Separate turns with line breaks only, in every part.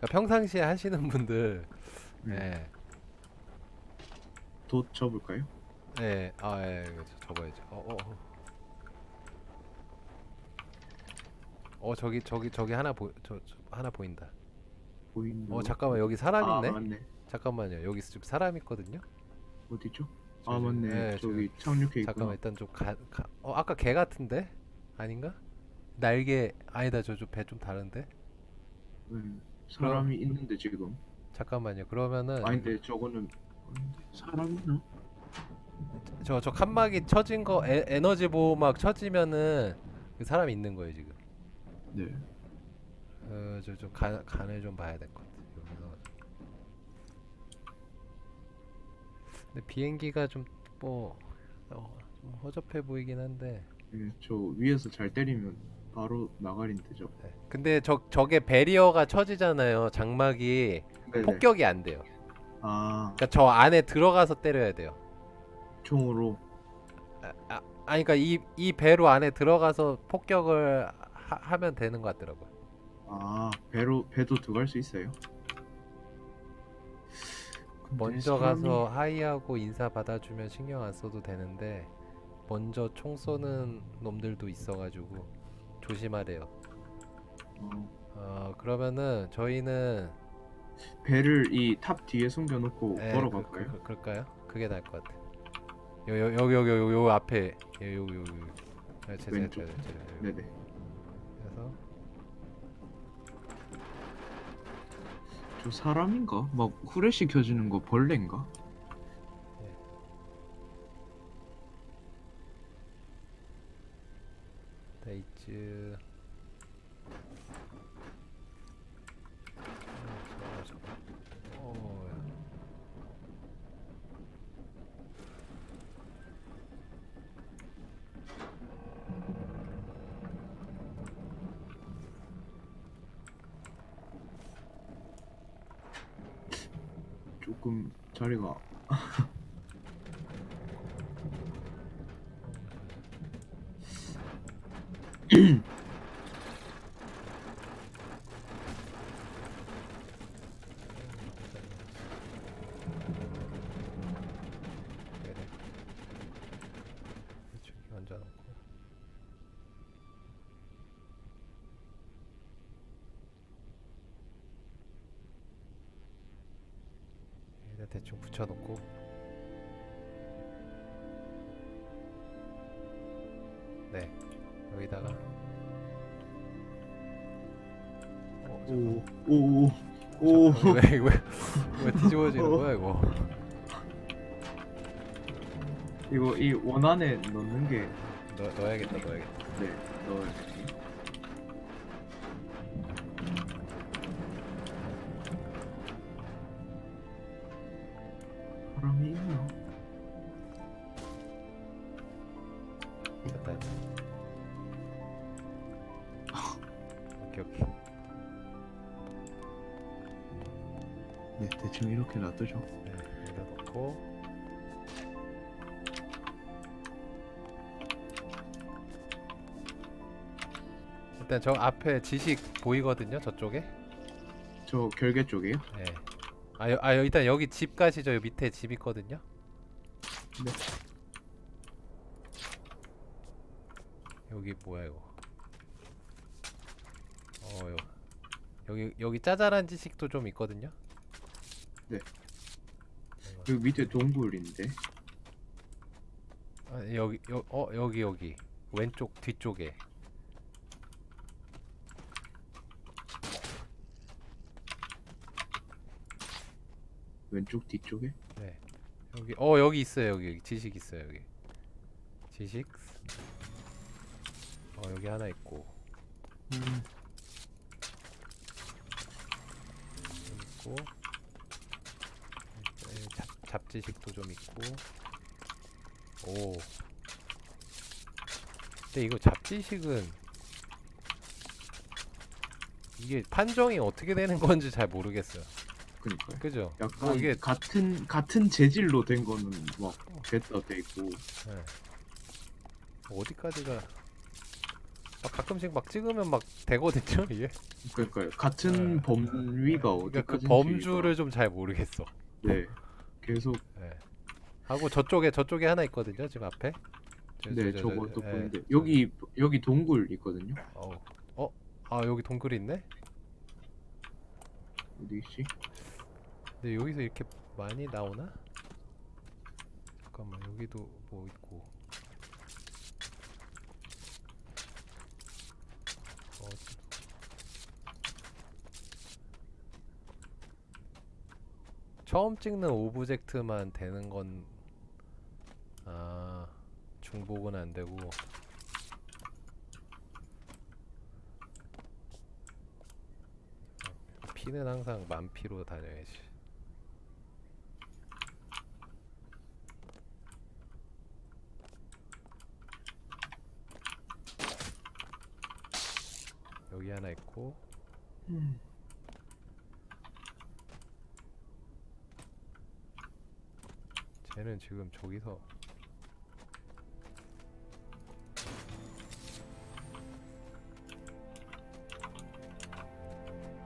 그러니까 평상시에 하시는 분들
네.
예.
돛 접을까요?
예. 아, 예. 이거 저- 접어야죠. 어, 어. 어. 어, 저기 저기 저기 하나 보 저, 저 하나 보인다.
보이는
어, 잠깐만. 여기 사람
아,
있네.
맞네.
잠깐만요. 여기 지금 사람 있거든요.
어디죠?
저,
아
저,
맞네.
예,
저기 착륙해
잠깐만
있구나.
일단 좀 가, 가. 어 아까 개 같은데 아닌가? 날개 아니다 저배좀 다른데
음, 사람이 있는데 지금.
잠깐만요 그러면은
아닌데 저거는 사람이나?
저 저 칸막이 쳐진 거 에, 에너지 보호막 쳐지면은 그 사람이 있는 거예요 지금
네.
어저좀 간을 좀 봐야 될 것 같아 여기서 근데 비행기가 좀뭐 어, 좀 허접해 보이긴 한데
예, 저 위에서 잘 때리면 바로 나가린 되죠.
네. 근데 저 저게 베리어가 쳐지잖아요 장막이
네네.
폭격이 안 돼요
아
그러니까 저 안에 들어가서 때려야 돼요.
총으로.
아, 아 아니 그러니까 이, 이 배로 안에 들어가서 폭격을 하, 면 되는 것 같더라고요.
아 배로 배도 들어갈 수 있어요? 근데
먼저
사람이-
가서 하이하고 인사 받아주면 신경 안 써도 되는데 먼저 총 쏘는 놈들도 있어가지고 조심하래요.
어,
어 그러면은 저희는
배를 이 탑 뒤에 숨겨놓고
예,
걸어갈까요?
그, 그, 그럴까요? 그게 나을 것 같아. 요, 요, 여기 여기 여기 요 앞에 요, 요, 요, 요. 아, 제,
왼쪽.
제, 제, 제, 요.
네네.
그래서
저 사람인가? 막 후레쉬 켜지는 거 벌레인가?
데이츠 어, 야.
조금 자리가
그래. 이쪽에 얹어놓고 여기다 대충 붙여놓고 네 여기다가 어, 잠깐만.
오오오 오.
잠깐만, 왜, 왜, 왜 뒤집어지는 거야 이거
이거 이 원 안에 넣는 게
넣, 넣어야겠다 넣어야겠다
네, 넣어야지. 사
오케이 오케이
네, 대충 이렇게 놔두죠.
네, 여기다 넣고 일단 저 앞에 지식 보이거든요 저쪽에
저 결계 쪽이에요?
네. 아, 여, 아 여- 일단 여기 집 가시죠 여기 밑에 집 있거든요
네.
여기 뭐야 이거 어 여, 여기 여기 짜잘한 지식도 좀 있거든요.
네. 여기 밑에 동굴인데.
아, 여기 여, 어 여기 여기. 왼쪽 뒤쪽에.
왼쪽 뒤쪽에?
네. 여기 어 여기 있어요 여기, 여기 지식 있어요 여기. 지식? 어 여기 하나 있고.
음,
여기 있고 네, 잡, 잡지식도 좀 있고 오 근데 이거 잡지식은 이게 판정이 어떻게 되는 건지 잘 모르겠어요
그니까요.
그죠?
약간
뭐 이게
같은 같은 재질로 된 거는 막 됐다 돼 있고
네. 어디까지가 막 가끔씩 막 찍으면 막 되거든요 이게.
그러니까 같은
네.
범위가
그러니까 그
어디까지
범주를 좀 잘 모르겠어.
네 계속
예. 하고 저쪽에 저쪽에 하나 있거든요 지금 앞에. 저-
네
저- 저-
저것도
예,
보이는데
저-
여기 여기 동굴 있거든요
어. 어? 아 여기 동굴 있네?
어디 있지
근데 여기서 이렇게 많이 나오나? 잠깐만 여기도 뭐 있고 어, 처음 찍는 오브젝트만 되는 건 아, 중복은 안 되고 피는 항상 만피로 다녀야지. 여기 하나 있고
음.
쟤는 지금 저기서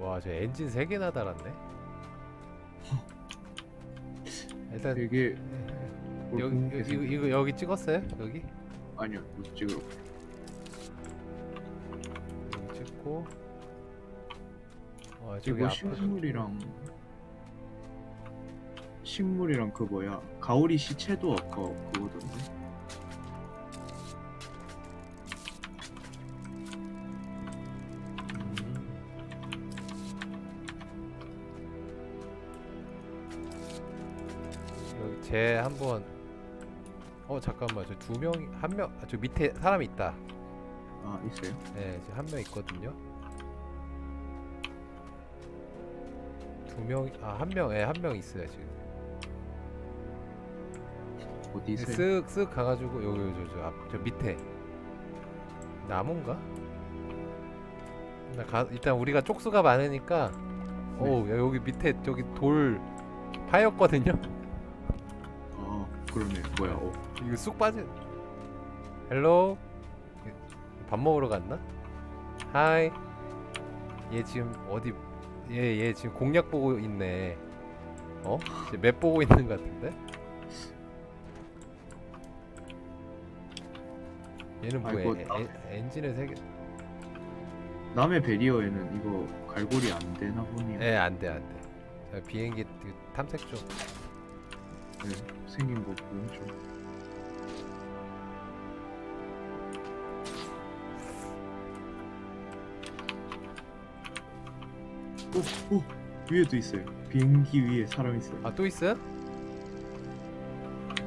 와, 저 엔진 세 개나 달았네. 일단
뭘
여기
궁금해서-
이거, 이거 여기 찍었어요? 여기?
아니요 못 찍으러
여기 찍고 와, 저기
이거
앞에
식물이랑 식물이랑 그 뭐야 가오리 시체도 아까 그거던데
여기 쟤 한번 어 잠깐만 저 두명한명저 밑에 사람 있다.
아 있어요
네, 지금 한 명 있거든요. 두 명, 아, 한 명, 예, 한 명 있어요, 지금.
어디 있어요
쓱, 쓱 가가지고, 여기, 저, 저, 앞, 저 밑에. 나무인가? 나 가, 일단 우리가 쪽수가 많으니까,
네.
오, 야, 여기 밑에, 저기 돌 파였거든요?
아 그러네 뭐야 어
이거 쑥 빠진. 헬로? 밥 먹으러 갔나? 하이. 얘 지금 어디? 얘 얘 지금 공략 보고 있네. 어? 지금 맵 보고 있는 것 같은데? 얘는 뭐야?
아이고,
에,
나-
에, 엔진을 세 개.
남의 배리어에는 이거 갈고리 안 되나 보네요
에, 안 돼, 안 돼. 자, 비행기 그 탐색 좀.
네, 생긴 거 보면 좀 오! 오! 위에도 있어요 비행기 위에 사람 있어요
아, 또 있어요?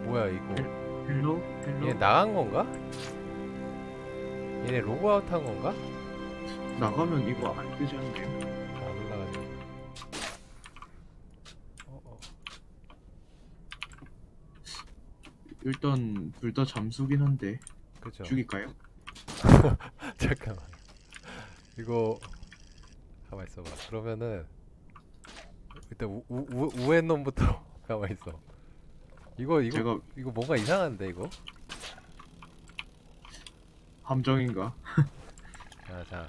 뭐야 이거?
헬로? 헬로?
얘 나간 건가? 얘네 로그아웃 한 건가?
나가면 이거 안 뜨지 않나요?
안 올라가네. 어, 어.
일단 둘 다 잠수긴 한데
그죠.
죽일까요?
잠깐만. 이거 가만 있어봐. 그러면은 일단 우, 우, 우, 우엔 놈부터 가만 있어. 이거 이거
제가
이거 뭔가 이상한데 이거?
함정인가?
자, 자.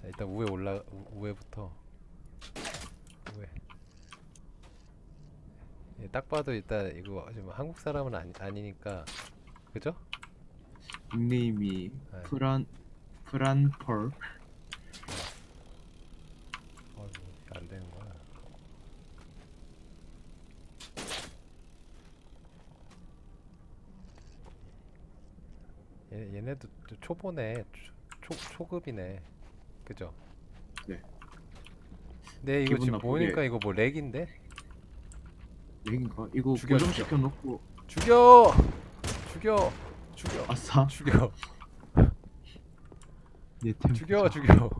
자, 일단 우에 올라 우, 우에부터 우에. 예, 딱 봐도 일단 이거 지금 한국 사람은 아니, 아니니까 그죠?
닉네임이
네.
프란 프란펄
어이구 안 되는 거야. 얘 얘네도 또 초보네. 초, 초 초급이네. 그죠?
네.
네 이거
기분
지금
나쁘게.
보니까 이거 뭐 렉인데?
렉인가? 이거
죽여,
고정시켜 놓고
죽여! 죽여! 죽여!
아싸
죽여!
내 템.
죽여! 죽여!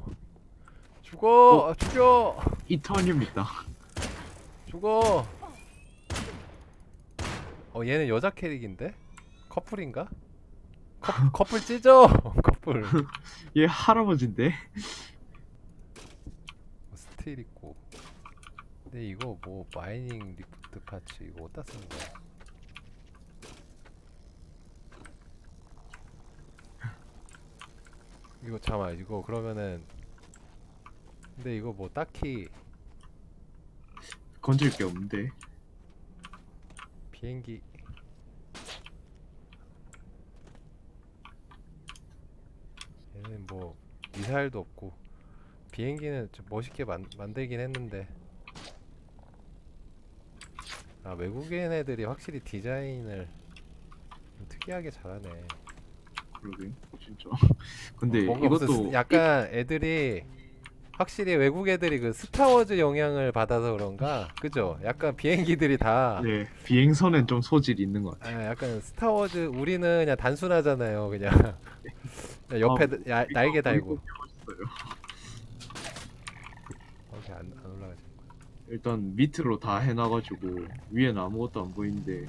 죽어! 죽여!
이터늄이다.
죽어! 어 얘는 여자 캐릭인데? 커플인가? 커, 커플 찢어! 커플
얘 할아버지인데.
뭐 스틸 있고 근데 이거 뭐 마이닝 리프트 파츠 이거 어디다 쓰는 거야? 이거 잠깐 이거 그러면은 근데 이거 뭐 딱히
건질 게 없는데.
비행기 얘는 뭐 미사일도 없고 비행기는 좀 멋있게 만, 만들긴 했는데 아 외국인 애들이 확실히 디자인을 좀 특이하게 잘하네
그러게. 진짜. 근데
뭔가
이것도
스- 약간 애들이 확실히 외국 애들이 그 스타워즈 영향을 받아서 그런가 그죠? 약간 비행기들이 다
네 비행선엔 좀 소질이 있는 것 같아.
아, 약간 스타워즈 우리는 그냥 단순하잖아요 그냥 그냥 옆에
아,
야, 날개 달고
멋있어요.
거기 안, 안 올라가지
일단 밑으로 다 해놔가지고 위에는 아무것도 안 보이는데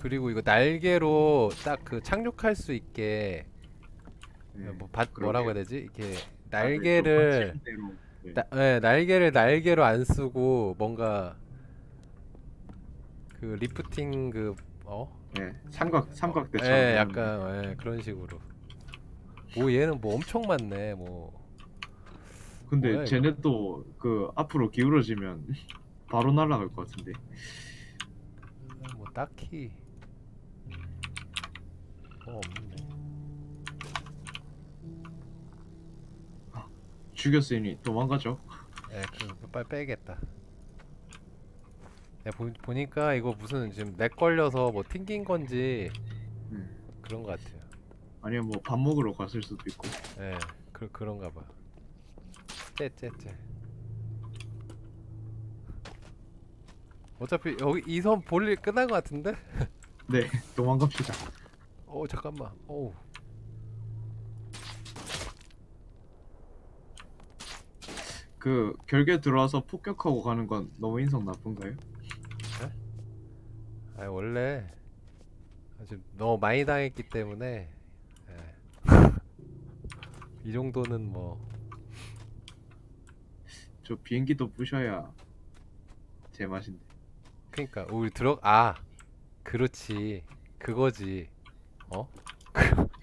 그리고 이거 날개로 딱 그 착륙할 수 있게
네,
뭐 바. 뭐라고 해야 되지 이렇게
아, 네, 좀
날개를
네.
나, 네, 날개를 날개로 안 쓰고 뭔가 그 리프팅 그 어?
네, 삼각 삼각대처럼
예,
하는
약간 예, 그런 식으로. 오 얘는 뭐 엄청 많네. 뭐
근데
뭐야, 이거?
쟤네도 그 앞으로 기울어지면 바로 날아갈 것 같은데
뭐 딱히 뭐 없네.
죽였으니 도망가죠
예, 그 빨리 빼겠다. 야, 보, 보니까 이거 무슨 지금 렉 걸려서 뭐 튕긴 건지
음.
그런 것 같아요.
아니면 뭐 밥 먹으러 갔을 수도 있고
예, 그 그런가 봐. 째째째. 어차피 여기 이 선 볼일 끝난 것 같은데?
네 도망갑시다
어 잠깐만. 오.
그 결계 들어와서 폭격하고 가는 건 너무 인성 나쁜가요?
아 원래 지금 너무 많이 당했기 때문에 예. 이 정도는 뭐.
저 비행기도 부셔야 제 맛인데.
그러니까 우리 들어 아 그렇지. 그거지. 어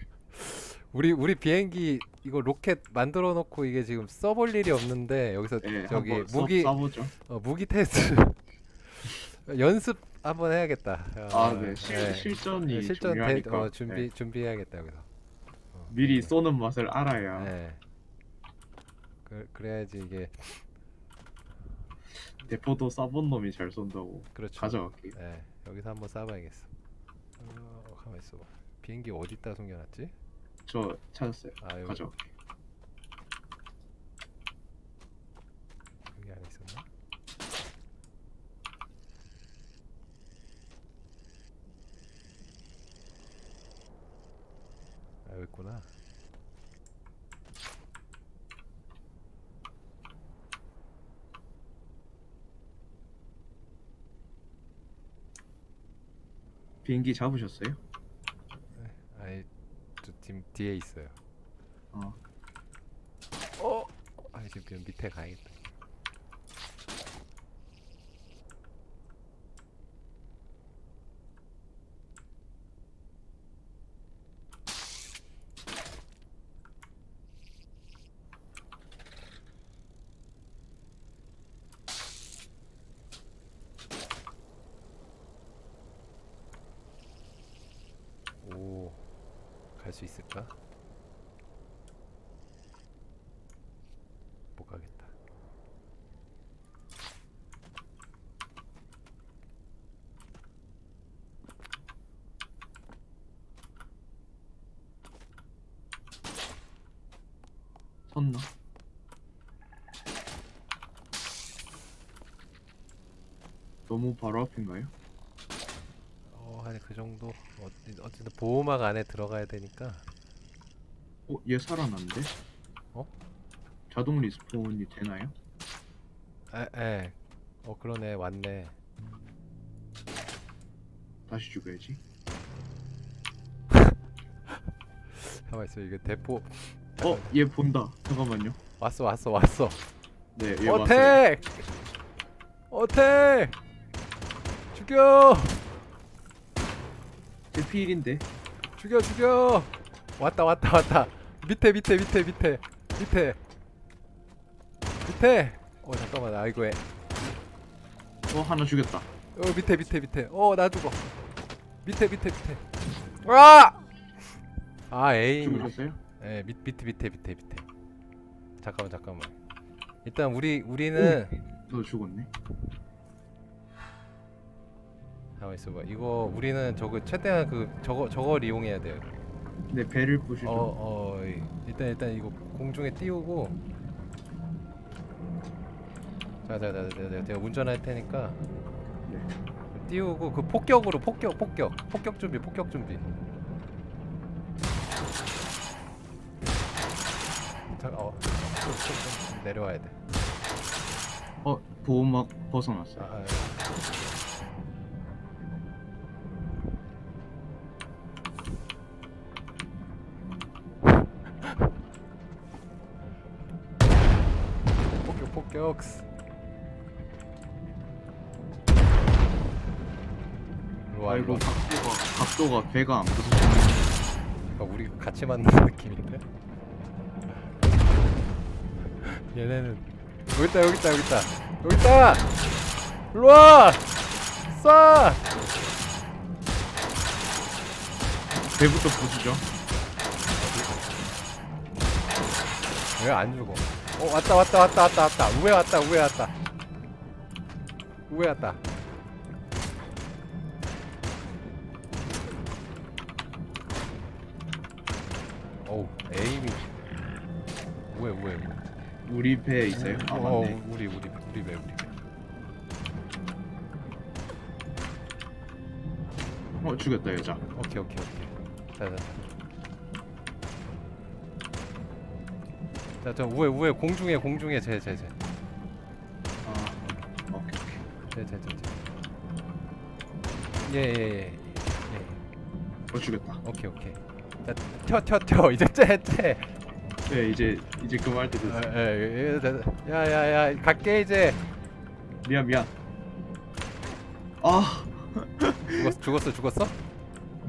우리 우리 비행기 이거 로켓 만들어 놓고 이게 지금 써볼 일이 없는데 여기서
네,
저기
한번 써-
무기
쏴보죠
어, 무기 테스트 연습 한번 해야겠다 어,
아네
예.
실전이
실전 대,
중요하니까
어, 준비
네,
준비해야겠다 여기서 어,
미리
네.
쏘는 맛을 알아야
네. 그, 그래야지 이게
대포도 쏴본 놈이 잘 쏜다고
그렇죠.
가져갈게 요
네, 여기서 한번 쏴봐야겠어. 어, 가만 있어. 비행기 어디다 숨겨놨지?
저 찾았어요
아 여기
가져갈게요
여기 안에 있었나? 아 여기 있구나.
비행기 잡으셨어요?
뒤에 있어요.
어
어? 아 지금 그냥 밑에 가야겠다. 오, 갈 수 있을까? 못 가겠다.
섰나? 너무 바로 앞인가요?
그 정도. 어, 어쨌든 보호막 안에 들어가야 되니까.
어? 얘 살아났는데?
어?
자동 리스폰이 되나요?
에, 에. 어, 그러네. 왔네.
다시 죽여야지
가만 있어. 이거 대포
어? 얘 본다 잠깐만요
왔어, 왔어, 왔어.
네얘 왔어요
어택! 어택! 죽여!
제 피일인데
죽여, 죽여! 왔다, 왔다, 왔다. 밑에 밑에 밑에 밑에 밑에 밑에 어 잠깐만 아 이거 해.
어 하나 죽였다.
어 밑에 밑에 밑에 어나 죽어 밑에 밑에 밑에 와! 아 에임
죽으셨어요?
예 밑, 밑에 밑에 밑에 밑에 잠깐만 잠깐만 일단 우리 우리는
너 죽었네.
잠깐 있어봐. 이거 우리는 저거 최대한 그 저거 저걸 이용해야 돼요.
내 배를 부시죠.
어어 일단 일단 이거 공중에 띄우고. 자자자 제가, 제가 운전할 테니까.
네.
띄우고 그 폭격으로 폭격 폭격. 폭격 준비 폭격 준비. 잠깐 어. 좀, 좀, 좀 내려와야 돼.
어 보호막 벗어났어요.
아, 아, 폭격 일로와
아이고
일로와.
각도가 각도가 배가 안 부서져.
그러니까 우리 같이 만난 느낌인데? 얘네는 여기 있다 여기 있다 여기 있다. 여기 있다! 일로 와! 쏴!
배부터 부수죠.
왜 안 죽어? 어 왔다 왔다 왔다 왔다 왔다. 우에 왔다 우에 왔다. 우에 왔다. 어우 에임이. 우에 우에 우에
우리 배에 있어요. 아
어
맞네.
우리 우리 우리 왜 우리
왜어 죽였다 여자.
오케이 오케이 오케이. 자자 자저 우에 우에 공중에 공중에 제제제.
아 오케이 오케이.
제제제제. 예예예
어 죽였다.
오케이 오케이. 자튀튀튀 이제 쟤쟤
네 이제 이제 그만할 때 됐어.
야야야 갈게 이제.
미안 미안. 아.
죽었어 죽었어 죽었어?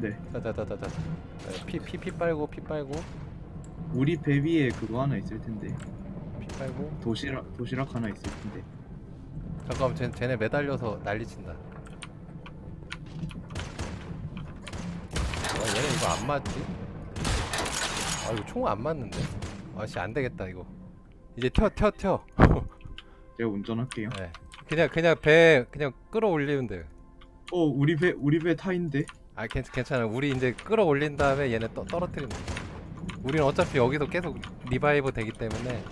네.
자자자자자 피피 피 빨고 피 빨고
우리 배 위에 그거 하나 있을 텐데.
피 빨고?
도시락 도시락 하나 있을 텐데.
잠깐만 쟤, 쟤네 매달려서 난리친다. 아 얘네 이거 안 맞지? 아 이거 총 안 맞는데? 아씨 안 되겠다 이거. 이제 튀어 튀어 튀어.
제가 운전할게요.
네. 그냥 그냥 배 그냥 끌어올리면 돼요.
어 우리 배 우리 배 타인데?
아 괜찮 괜찮아. 우리 이제 끌어올린 다음에 얘네 떠, 떨어뜨리면 돼 우리는 어차피 여기서 계속 리바이브 되기 때문에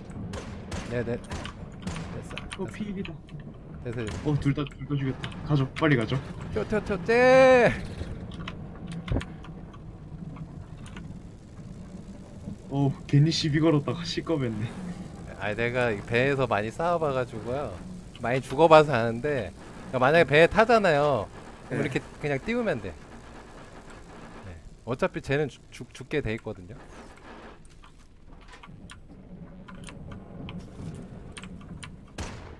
네네 됐어
어 피일이다.
됐어 됐어
어 둘 다 둘 다 죽였다. 가죠 빨리 가죠.
튀어 튀어 튀어
쟤어 괜히 시비 걸었다가 시꺼맸네.
아 내가 이 배에서 많이 싸워봐가지고요 많이 죽어봐서 아는데 그러니까 만약에 배에 타잖아요 그럼
네.
이렇게 그냥 띄우면 돼 네. 어차피 쟤는 죽, 죽, 죽게 돼 있거든요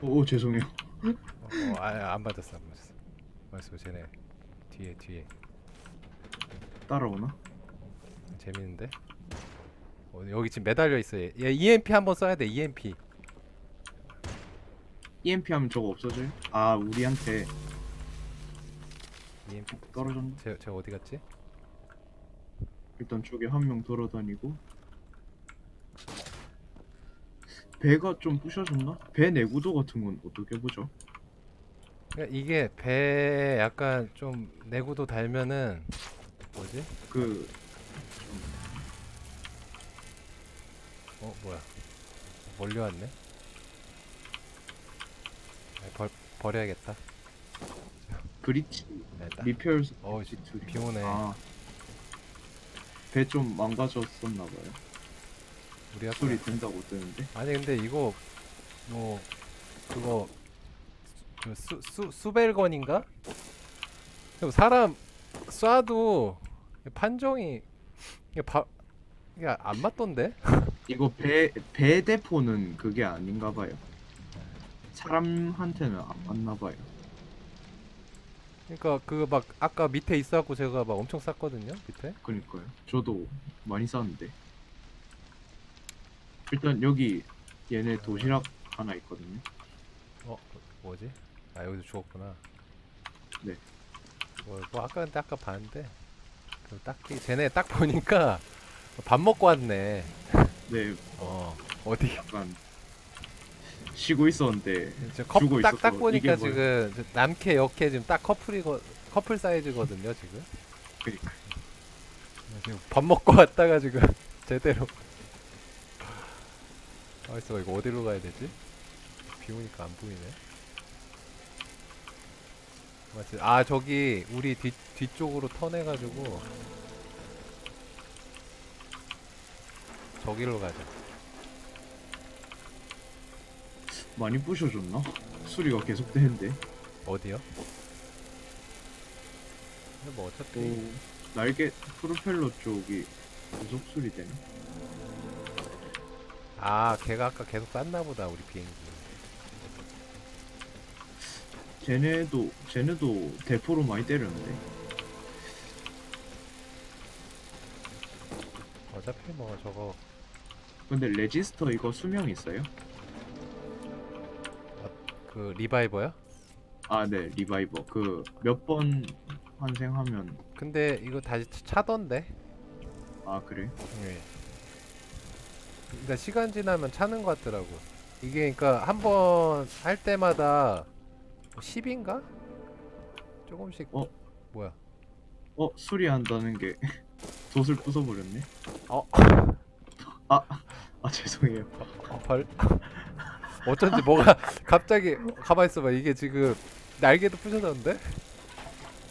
어, 어 죄송해요.
어, 어, 아, 안 맞았어 안 맞았어 맞았어 쟤네 뒤에 뒤에
따라오나?
재밌는데 어, 여기 지금 매달려 있어 얘, 얘 EMP 한번 써야 돼 EMP
EMP 하면 저거 없어져요? 아 우리한테
EMP
떨어졌네.
쟤, 쟤 어디 갔지?
일단 저기 한명 돌아다니고 배가 좀 부셔졌나? 배 내구도 같은 건 어떻게 보죠?
그러니까 이게 배에 약간 좀 내구도 달면은 뭐지?
그
어 뭐야 멀리 왔네 아, 벌, 버려야겠다
브릿지
됐다
리페어
어 씨, 비 오네
아 배 좀 망가졌었나 봐요.
우리 아까
소리 된다고 뜨는데.
아니 근데 이거 뭐 그거 그 수, 수, 수벨건인가? 그럼 사람 쏴도 판정이 이게 바 이게 안 맞던데?
이거 배 배 대포는 그게 아닌가 봐요. 사람한테는 안 맞나 봐요.
그러니까 그 막 아까 밑에 있어갖고 제가 막 엄청 쌌거든요 밑에
그니까요. 저도 많이 쌌는데. 일단 여기 얘네 도시락 하나 있거든요.
어 뭐지? 아 여기서 주웠구나.
네.
뭐, 뭐 아까 근데 아까 봤는데 그 딱히 쟤네 딱 보니까 밥 먹고 왔네.
네,
어 어디
약간 쉬고 있었는데
지금 컵,
죽어
딱, 딱
있어서
보니까
이게 뭐야.
지금 저 남캐 여캐 지금 딱 커플이거 커플 사이즈거든요 지금.
그러니까
지금 밥 먹고 왔다가 지금 제대로. 아 있어 이거 어디로 가야 되지? 비 오니까 안 보이네. 맞지? 아 저기 우리 뒤 뒤쪽으로 턴해가지고 저기로 가자.
많이 부셔졌나? 수리가 계속 되는데
어디요? 근데 뭐 어차피
또 날개 프로펠러 쪽이 계속 수리되네.
아 걔가 아까 계속 쐈나 보다 우리 비행기.
쟤네도 쟤네도 대포로 많이 때렸는데
어차피 뭐 저거
근데 레지스터 이거 수명 있어요?
그 리바이버야?
아 네 리바이버 그 몇 번 환생하면
근데 이거 다시 차- 차던데?
아 그래?
예. 그러니까 시간 지나면 차는 것 같더라고. 이게 그러니까 한 번 할 때마다 10인가? 조금씩
어?
뭐야?
어 수리한다는 게 돛을 부숴버렸네.
어?
아 죄송해요.
어, 벌? 어쩐지 뭐가 갑자기 가만 있어봐 이게 지금 날개도 부셔졌는데?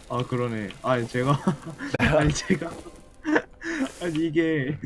아 그러네. 아 제가 아니 제가 아니 이게